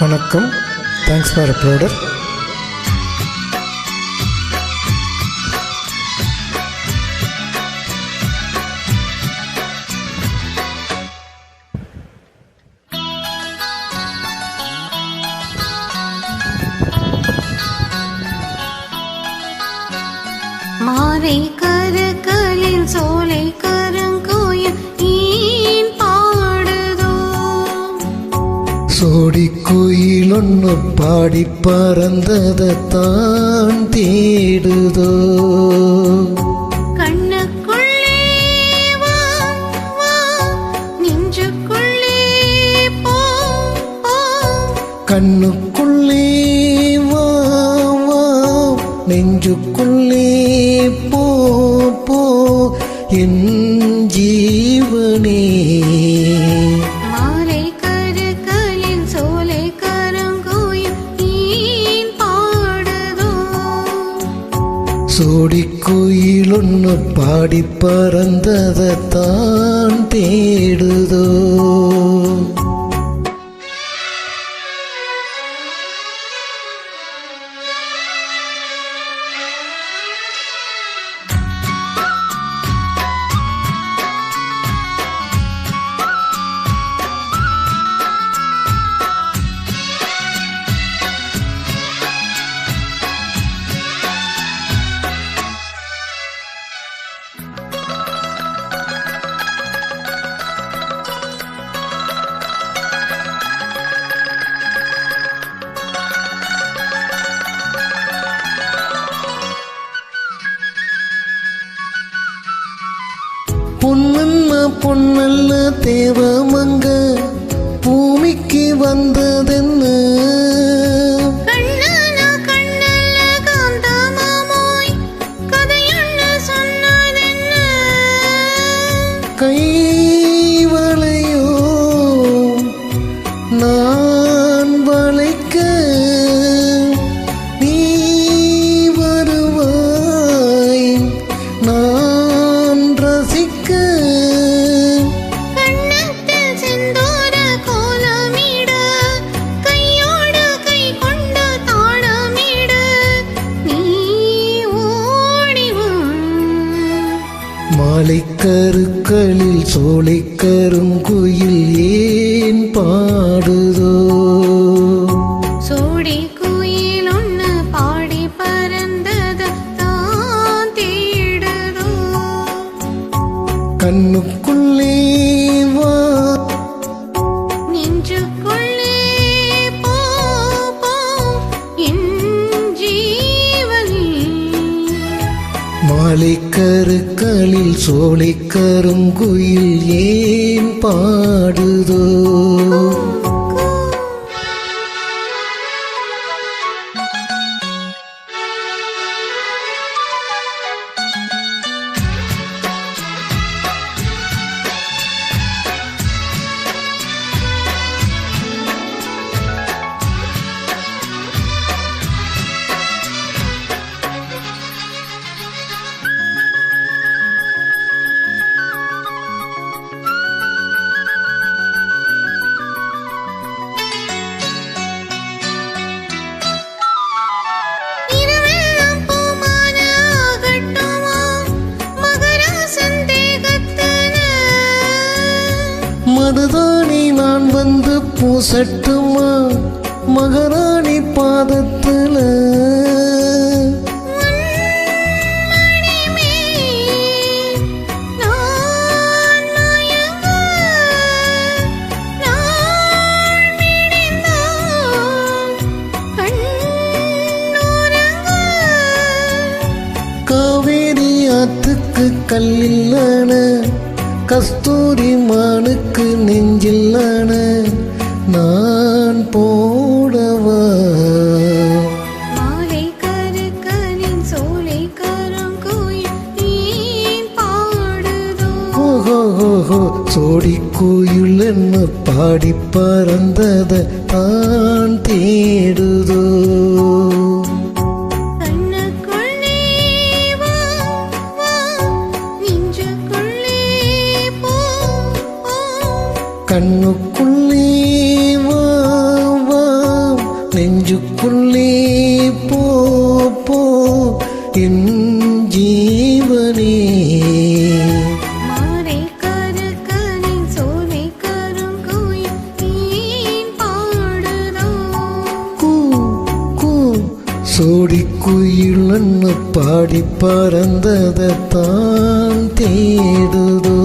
வணக்கம். Thanks for uploader மாலை கருக்களில் சோலை சோடி குயில் ஒன்று பாடி பறந்ததைத்தான் தேடுதோ. கண்ணுக்குள்ளே வா வா நெஞ்சுக்குள்ளே போ போ. ஒன்று பாடி பறந்ததைத்தான் தேடுதோ? பொன்னல்ல பொன்னல்ல தேவமங்க பூமிக்கு வந்ததென்ன மாலை கருக்களில் சோலை கருங்குயில் ஏன் பாடுதோ? சோடி குயில் ஒன்று பாடி பறந்தது தான் தேடுதோ? கண்ணுக்குள்ளே மாலை கருக்களில் சோலை கருங்குயில் ஏன் பாடுதோ? மருதாணி நான் வந்து பூசட்டுமா? மகாராணி பாதத்துல. மணிமே நான் மயங்க நான் காவேரி ஆத்துக்கு கல்லில்லான கஸ்தூரி மானுக்கு நெஞ்சில்லான நான் போடவா? சோடி கோயில் என்ன பாடி பறந்தத தான் தேடுதோ? நெஞ்சுக்குள்ளே போ போ என் ஜீவனே. மாரை கருக்கனின் சோலை கருங்குயில் நீன் பாடுதோ கூ கூ சோடி குயிலன்னு பாடி பறந்ததை தான் தேடுதோ.